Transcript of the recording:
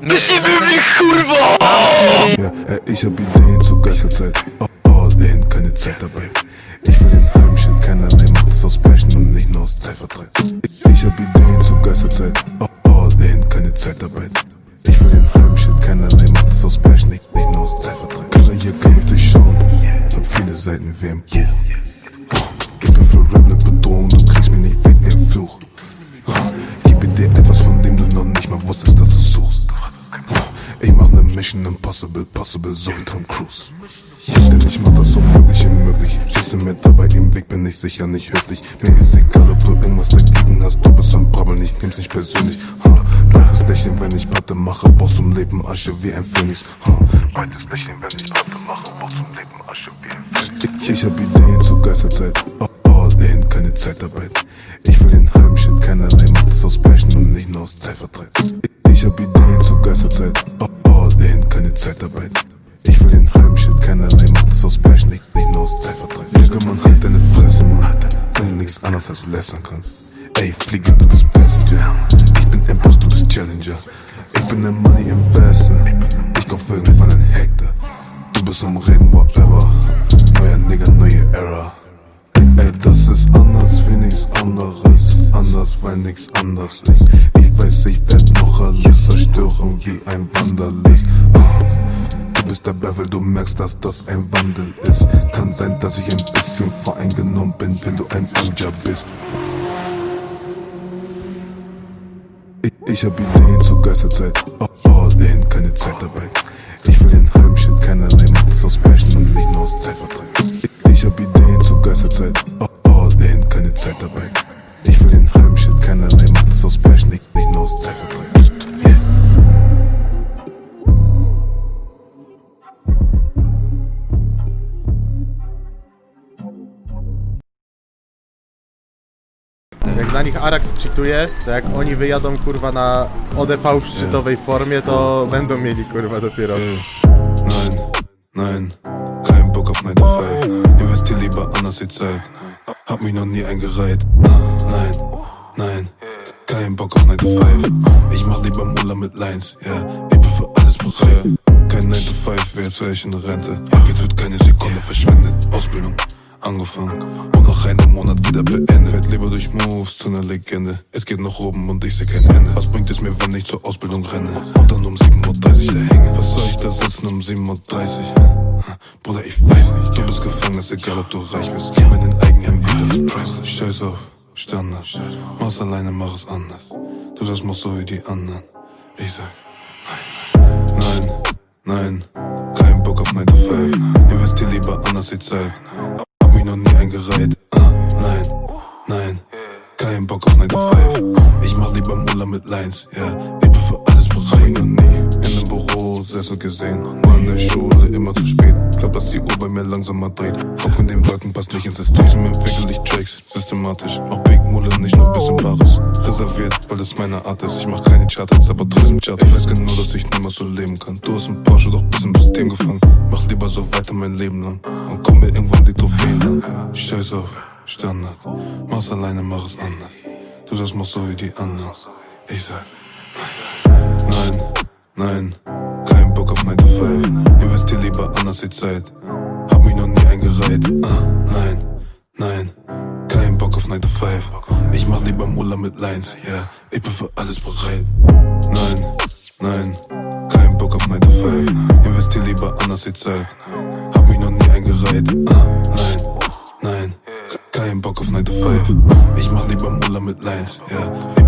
We mnie kurwa! Ja, ey, ich hab Ideen zur Geisterzeit. All in, keine Zeitarbeit. Ich will den Heimchen, keinerlei macht es aus Passion und nicht nur aus Zeitvertreib. Ich, hab Ideen zur Geisterzeit. All in, keine Zeitarbeit. Ich will den Heimchen, keinerlei macht es aus nicht, nicht nur aus Zeitvertreib. Keiner hier kann mich durchschauen. Hab viele Seiten wie ein Buch. Mission Impossible, possible, so wie Tom Cruise. Denn ich mach das Unmögliche möglich. Du mir dabei im Weg, bin ich sicher nicht höflich. Mir ist egal, ob du irgendwas dagegen hast, du bist am Brabbeln, ich nehm's nicht persönlich. Ha. Beides Lächeln, wenn ich Platte mache, baust zum Leben Asche wie ein Phönix. Ha. Beides Lächeln, wenn ich Platte mache, baust zum Leben Asche wie ein Phönix. Ich, ich hab Ideen zur Geisterzeit. All in, keine Zeitarbeit. Ich will den halben Shit, keinerlei macht es aus Passion und nicht nur aus Zeitvertreib. Ich, ich hab Ideen zur Geisterzeit. Als lästern kannst. Ey, Fliege, du bist Passenger. Ich bin Impost, du bist Challenger. Ich bin der Money Investor. Ich kauf irgendwann ein Hektar. Du bist am Reden, whatever. Neuer Nigger, neue Era. Ey, das ist anders wie nichts anderes. Anders, weil nichts anders ist. Ich weiß, ich werd noch alles zerstören wie ein Wanderlist. Ah, Der Bevel, du merkst, dass das ein Wandel ist. Kann sein, dass ich ein bisschen voreingenommen bin, wenn du ein Amja bist. Ich, ich hab Ideen zur Geisterzeit. Na nich Arax czytuje, to jak oni wyjadą kurwa na ODV w szczytowej formie, to będą mieli kurwa dopiero. Nein, nein, kein Bock auf 9 to 5. Investier lieber anders die Zeit. Hab mich noch nie eingereiht. Nein, nein, kein Bock auf 9 to 5. Ich mach lieber Muller mit Lines. Yeah. Ich bin für alles bereit. Kein 9 to 5, wer jetzt wäre ich in der Rente. Ab jetzt wird keine Sekunde verschwendet. Ausbildung. Angefangen und nach einem Monat wieder beendet. Werd lieber durch Moves zu einer Legende. Es geht nach oben und ich seh kein Ende. Was bringt es mir, wenn ich zur Ausbildung renne? Und dann um 7.30 Uhr hänge. Was soll ich da sitzen um 7.30 Uhr? Bruder, ich weiß nicht. Du bist gefangen, ist egal, ob du reich bist. Gib mir den eigenen Weg, das priceless. Scheiß auf, Standard. Mach's alleine, mach es anders. Du sagst, mach so wie die anderen. Ich sag, nein, nein, nein. Kein Bock auf 9 to 5. Investier lieber anders die Zeit. Eingereiht. Ah, nein, nein. Kein Bock auf 9 to 5. Ich mach lieber Muller mit Lines, ja. Yeah. Ich bin für alles bereit. In einem Büro Sessel gesehen. Nur in der Schule immer zu spät. Glaub, dass die Uhr bei mir langsamer dreht. Kopf in den Wolken passt nicht ins System. Entwickle ich Tracks systematisch. Auch Big Mulle, nicht nur bisschen Bares. Reserviert, weil das meine Art ist. Ich mach keine Charts, aber trotzdem Chart. Ich weiß genau, dass ich niemals so leben kann. Du hast ein Porsche, doch bist im System gefangen. Mach lieber so weiter mein Leben lang. Und komm mir irgendwann die Trophäen an. Scheiß auf, Standard. Mach's alleine, mach es anders. Du sagst, mach so wie die anderen. Ich sag, nein, nein, kein Bock auf 9 to 5. Investier lieber anders die Zeit. Hab mich noch nie eingereiht. Ah, nein, nein, kein Bock auf 9 to 5. Ich mach lieber Muller mit Lines, ja. Yeah. Ich bin für alles bereit. Nein, nein, kein Bock auf 9 to 5. Investier lieber anders die Zeit. Hab mich noch nie eingereiht. Ah, nein, nein, kein Bock auf 9 to 5. Ich mach lieber Muller mit Lines, ja. Yeah.